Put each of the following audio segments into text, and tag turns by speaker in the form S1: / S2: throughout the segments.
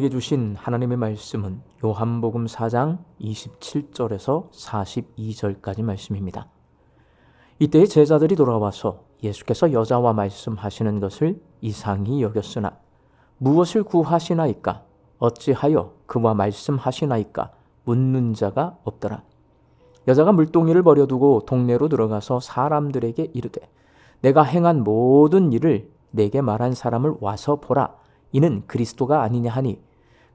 S1: 우리에게 주신 하나님의 말씀은 요한복음 4장 27절에서 42절까지 말씀입니다. 이때 제자들이 돌아와서 예수께서 여자와 말씀하시는 것을 이상히 여겼으나 무엇을 구하시나이까 어찌하여 그와 말씀하시나이까 묻는 자가 없더라. 여자가 물동이를 버려두고 동네로 들어가서 사람들에게 이르되 내가 행한 모든 일을 내게 말한 사람을 와서 보라. 이는 그리스도가 아니냐 하니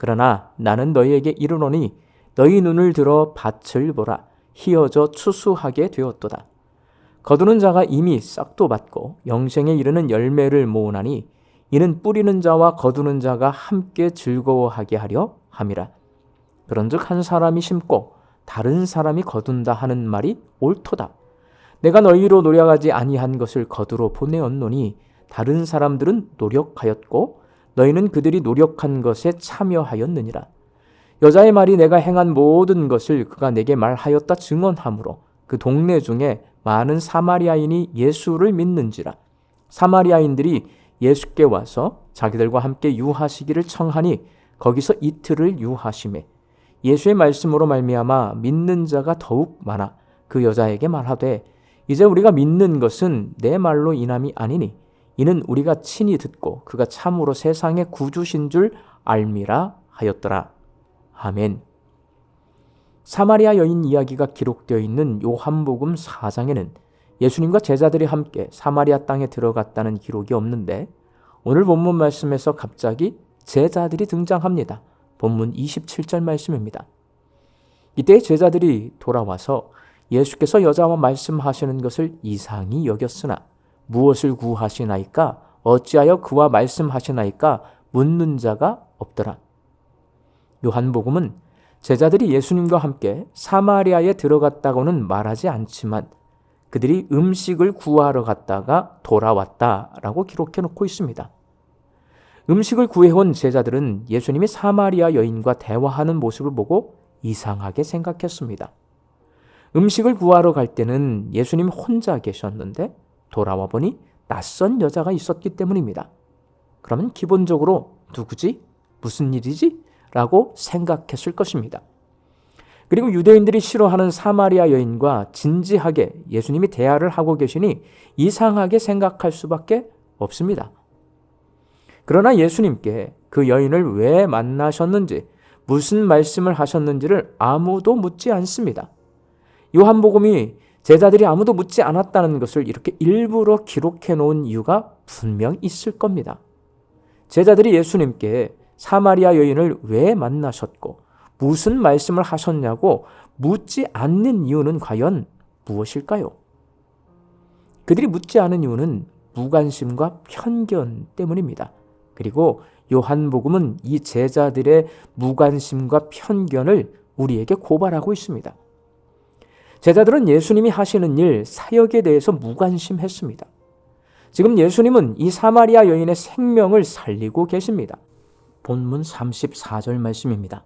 S1: 그러나 나는 너희에게 이르노니 너희 눈을 들어 밭을 보라. 희어져 추수하게 되었도다. 거두는 자가 이미 싹도 받고 영생에 이르는 열매를 모으나니 이는 뿌리는 자와 거두는 자가 함께 즐거워하게 하려 함이라. 그런즉 한 사람이 심고 다른 사람이 거둔다 하는 말이 옳도다. 내가 너희로 노력하지 아니한 것을 거두러 보내었노니 다른 사람들은 노력하였고 너희는 그들이 노력한 것에 참여하였느니라. 여자의 말이 내가 행한 모든 것을 그가 내게 말하였다 증언하므로 그 동네 중에 많은 사마리아인이 예수를 믿는지라. 사마리아인들이 예수께 와서 자기들과 함께 유하시기를 청하니 거기서 이틀을 유하심에 예수의 말씀으로 말미암아 믿는 자가 더욱 많아 그 여자에게 말하되 이제 우리가 믿는 것은 내 말로 인함이 아니니 이는 우리가 친히 듣고 그가 참으로 세상의 구주신 줄 알미라 하였더라. 아멘. 사마리아 여인 이야기가 기록되어 있는 요한복음 4장에는 예수님과 제자들이 함께 사마리아 땅에 들어갔다는 기록이 없는데 오늘 본문 말씀에서 갑자기 제자들이 등장합니다. 본문 27절 말씀입니다. 이때 제자들이 돌아와서 예수께서 여자와 말씀하시는 것을 이상히 여겼으나 무엇을 구하시나이까 어찌하여 그와 말씀하시나이까 묻는 자가 없더라. 요한복음은 제자들이 예수님과 함께 사마리아에 들어갔다고는 말하지 않지만 그들이 음식을 구하러 갔다가 돌아왔다라고 기록해 놓고 있습니다. 음식을 구해온 제자들은 예수님이 사마리아 여인과 대화하는 모습을 보고 이상하게 생각했습니다. 음식을 구하러 갈 때는 예수님 혼자 계셨는데 돌아와 보니 낯선 여자가 있었기 때문입니다. 그러면 기본적으로 누구지? 무슨 일이지? 라고 생각했을 것입니다. 그리고 유대인들이 싫어하는 사마리아 여인과 진지하게 예수님이 대화를 하고 계시니 이상하게 생각할 수밖에 없습니다. 그러나 예수님께 그 여인을 왜 만나셨는지, 무슨 말씀을 하셨는지를 아무도 묻지 않습니다. 요한복음이 제자들이 아무도 묻지 않았다는 것을 이렇게 일부러 기록해 놓은 이유가 분명 있을 겁니다. 제자들이 예수님께 사마리아 여인을 왜 만나셨고 무슨 말씀을 하셨냐고 묻지 않는 이유는 과연 무엇일까요? 그들이 묻지 않은 이유는 무관심과 편견 때문입니다. 그리고 요한복음은 이 제자들의 무관심과 편견을 우리에게 고발하고 있습니다. 제자들은 예수님이 하시는 일, 사역에 대해서 무관심했습니다. 지금 예수님은 이 사마리아 여인의 생명을 살리고 계십니다. 본문 34절 말씀입니다.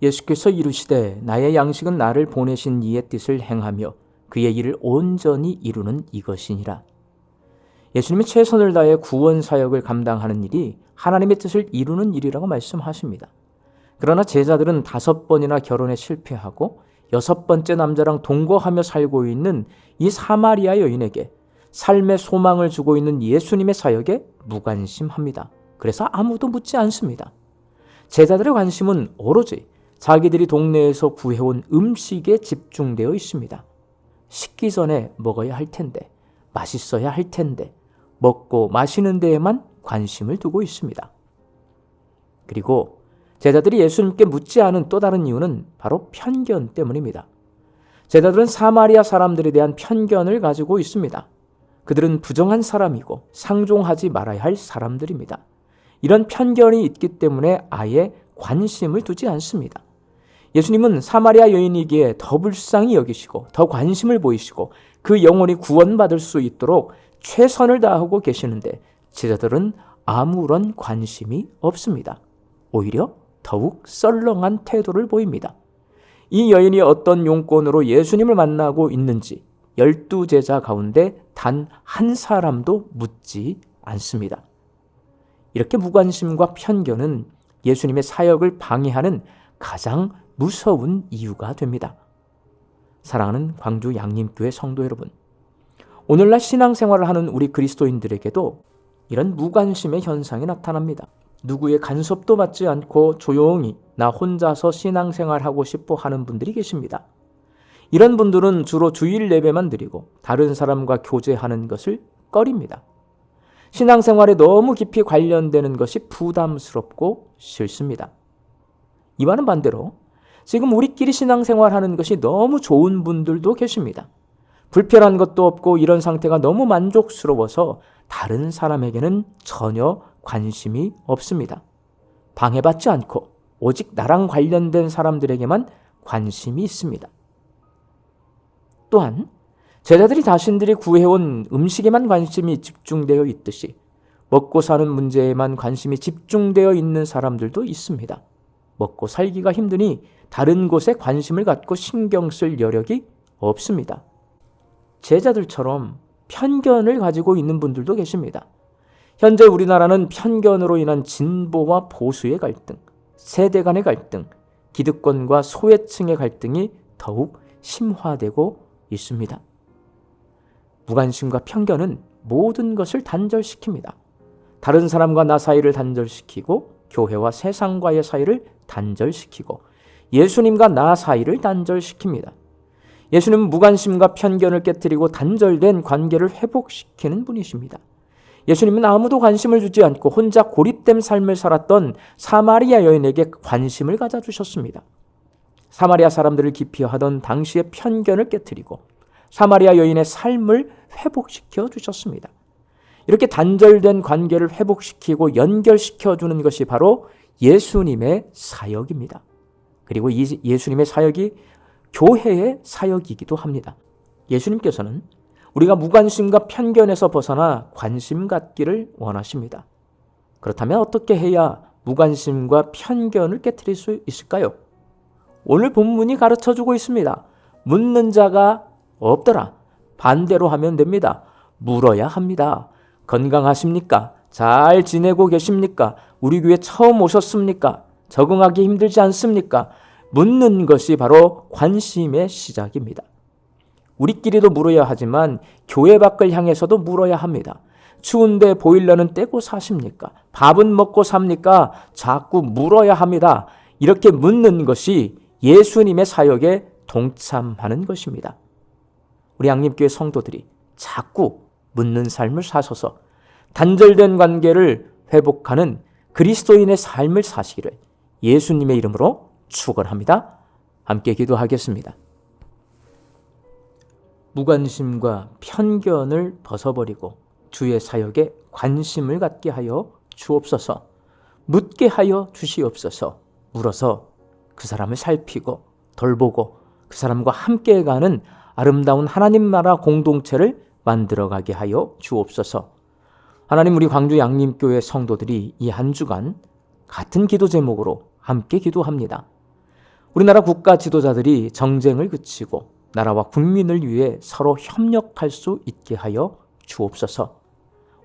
S1: 예수께서 이르시되 나의 양식은 나를 보내신 이의 뜻을 행하며 그의 일을 온전히 이루는 이것이니라. 예수님이 최선을 다해 구원 사역을 감당하는 일이 하나님의 뜻을 이루는 일이라고 말씀하십니다. 그러나 제자들은 다섯 번이나 결혼에 실패하고 여섯 번째 남자랑 동거하며 살고 있는 이 사마리아 여인에게 삶의 소망을 주고 있는 예수님의 사역에 무관심합니다. 그래서 아무도 묻지 않습니다. 제자들의 관심은 오로지 자기들이 동네에서 구해온 음식에 집중되어 있습니다. 식기 전에 먹어야 할 텐데, 맛있어야 할 텐데, 먹고 마시는 데에만 관심을 두고 있습니다. 그리고 제자들이 예수님께 묻지 않은 또 다른 이유는 바로 편견 때문입니다. 제자들은 사마리아 사람들에 대한 편견을 가지고 있습니다. 그들은 부정한 사람이고 상종하지 말아야 할 사람들입니다. 이런 편견이 있기 때문에 아예 관심을 두지 않습니다. 예수님은 사마리아 여인이기에 더 불쌍히 여기시고 더 관심을 보이시고 그 영혼이 구원받을 수 있도록 최선을 다하고 계시는데 제자들은 아무런 관심이 없습니다. 오히려 더욱 썰렁한 태도를 보입니다. 이 여인이 어떤 용건으로 예수님을 만나고 있는지 열두 제자 가운데 단 한 사람도 묻지 않습니다. 이렇게 무관심과 편견은 예수님의 사역을 방해하는 가장 무서운 이유가 됩니다. 사랑하는 광주 양림교회 성도 여러분, 오늘날 신앙생활을 하는 우리 그리스도인들에게도 이런 무관심의 현상이 나타납니다. 누구의 간섭도 받지 않고 조용히 나 혼자서 신앙생활하고 싶어 하는 분들이 계십니다. 이런 분들은 주로 주일 예배만 드리고 다른 사람과 교제하는 것을 꺼립니다. 신앙생활에 너무 깊이 관련되는 것이 부담스럽고 싫습니다. 이와는 반대로 지금 우리끼리 신앙생활하는 것이 너무 좋은 분들도 계십니다. 불편한 것도 없고 이런 상태가 너무 만족스러워서 다른 사람에게는 전혀 관심이 없습니다. 방해받지 않고 오직 나랑 관련된 사람들에게만 관심이 있습니다. 또한 제자들이 자신들이 구해온 음식에만 관심이 집중되어 있듯이 먹고 사는 문제에만 관심이 집중되어 있는 사람들도 있습니다. 먹고 살기가 힘드니 다른 곳에 관심을 갖고 신경 쓸 여력이 없습니다. 제자들처럼 편견을 가지고 있는 분들도 계십니다. 현재 우리나라는 편견으로 인한 진보와 보수의 갈등, 세대 간의 갈등, 기득권과 소외층의 갈등이 더욱 심화되고 있습니다. 무관심과 편견은 모든 것을 단절시킵니다. 다른 사람과 나 사이를 단절시키고 교회와 세상과의 사이를 단절시키고 예수님과 나 사이를 단절시킵니다. 예수님은 무관심과 편견을 깨뜨리고 단절된 관계를 회복시키는 분이십니다. 예수님은 아무도 관심을 주지 않고 혼자 고립된 삶을 살았던 사마리아 여인에게 관심을 가져주셨습니다. 사마리아 사람들을 기피하던 당시의 편견을 깨뜨리고 사마리아 여인의 삶을 회복시켜 주셨습니다. 이렇게 단절된 관계를 회복시키고 연결시켜 주는 것이 바로 예수님의 사역입니다. 그리고 이 예수님의 사역이 교회의 사역이기도 합니다. 예수님께서는 우리가 무관심과 편견에서 벗어나 관심 갖기를 원하십니다. 그렇다면 어떻게 해야 무관심과 편견을 깨뜨릴 수 있을까요? 오늘 본문이 가르쳐 주고 있습니다. 묻는 자가 없더라. 반대로 하면 됩니다. 물어야 합니다. 건강하십니까? 잘 지내고 계십니까? 우리 교회 처음 오셨습니까? 적응하기 힘들지 않습니까? 묻는 것이 바로 관심의 시작입니다. 우리끼리도 물어야 하지만 교회 밖을 향해서도 물어야 합니다. 추운데 보일러는 떼고 사십니까? 밥은 먹고 삽니까? 자꾸 물어야 합니다. 이렇게 묻는 것이 예수님의 사역에 동참하는 것입니다. 우리 양림교회 성도들이 자꾸 묻는 삶을 사셔서 단절된 관계를 회복하는 그리스도인의 삶을 사시기를 예수님의 이름으로 축원합니다. 함께 기도하겠습니다. 무관심과 편견을 벗어버리고 주의 사역에 관심을 갖게 하여 주옵소서. 묻게 하여 주시옵소서. 물어서 그 사람을 살피고 돌보고 그 사람과 함께 가는 아름다운 하나님 나라 공동체를 만들어 가게 하여 주옵소서. 하나님 우리 광주 양림교회 성도들이 이 한 주간 같은 기도 제목으로 함께 기도합니다. 우리나라 국가 지도자들이 정쟁을 그치고 나라와 국민을 위해 서로 협력할 수 있게 하여 주옵소서.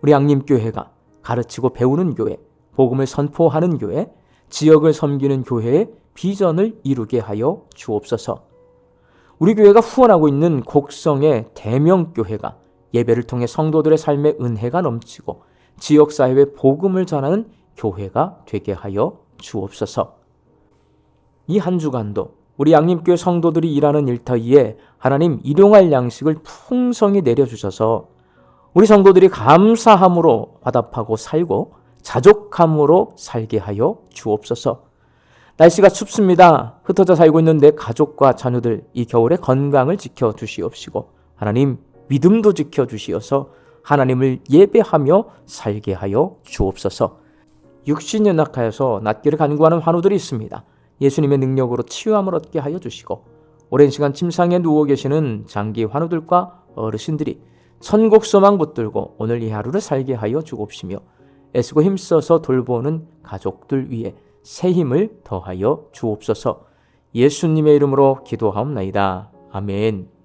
S1: 우리 양림교회가 가르치고 배우는 교회, 복음을 선포하는 교회, 지역을 섬기는 교회의 비전을 이루게 하여 주옵소서. 우리 교회가 후원하고 있는 곡성의 대명교회가 예배를 통해 성도들의 삶에 은혜가 넘치고 지역사회에 복음을 전하는 교회가 되게 하여 주옵소서. 이 한 주간도 우리 양림교회 성도들이 일하는 일터위에 하나님 일용할 양식을 풍성히 내려주셔서 우리 성도들이 감사함으로 화답하고 살고 자족함으로 살게 하여 주옵소서. 날씨가 춥습니다. 흩어져 살고 있는 내 가족과 자녀들 이 겨울에 건강을 지켜 주시옵시고 하나님 믿음도 지켜 주시어서 하나님을 예배하며 살게 하여 주옵소서. 육신 연약하여서 낫기를 간구하는 환우들이 있습니다. 예수님의 능력으로 치유함을 얻게 하여 주시고 오랜 시간 침상에 누워 계시는 장기 환우들과 어르신들이 천국 소망 붙들고 오늘 이 하루를 살게 하여 주옵시며 애쓰고 힘써서 돌보는 가족들 위해 새 힘을 더하여 주옵소서 예수님의 이름으로 기도하옵나이다. 아멘.